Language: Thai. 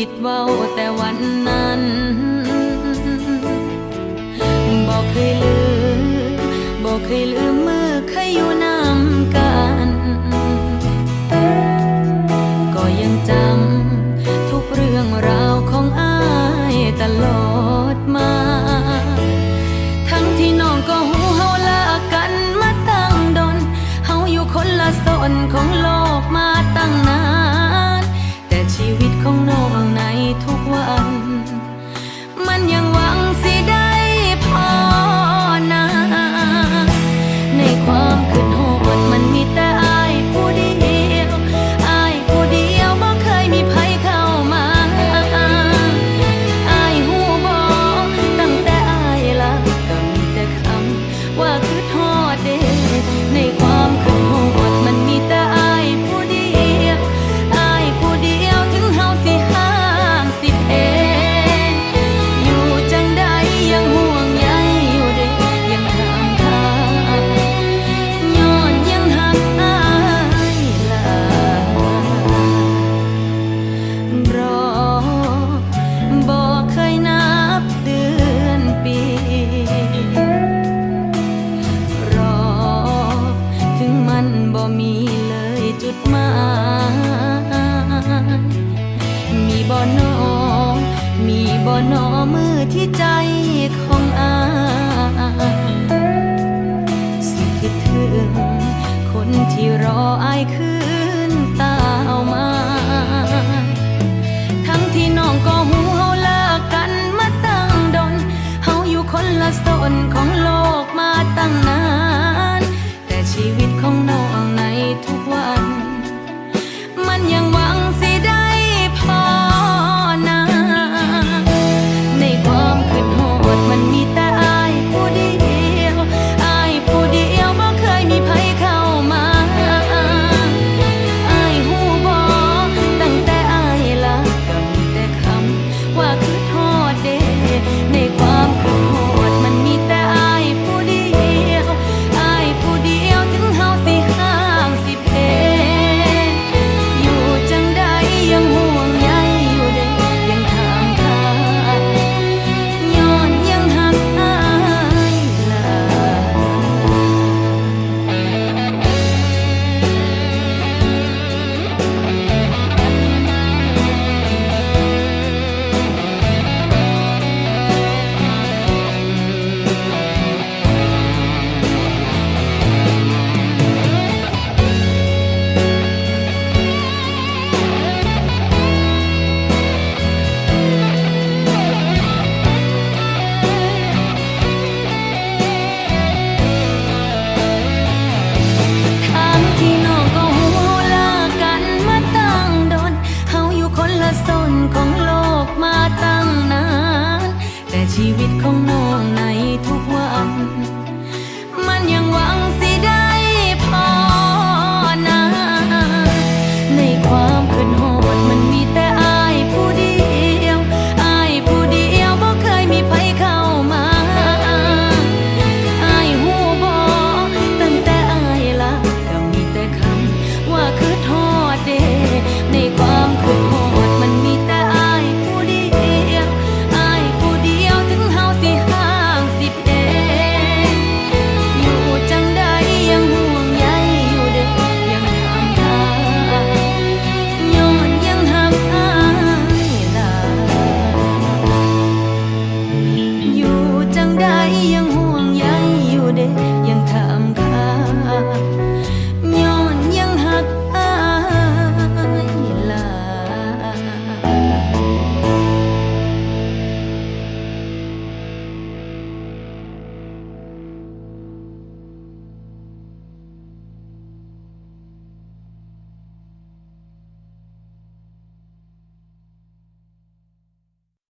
สิทธิ์เว้าแต่วันนั้น บอกเคยลืมบอกเคยลืมเมื่อเคยอยู่น้ำกัน ก็ยังจำทุกเรื่องราวของอ้ายตลอด จุดหมาย มีบ่อนอมีบ่อนอมือที่ใจของ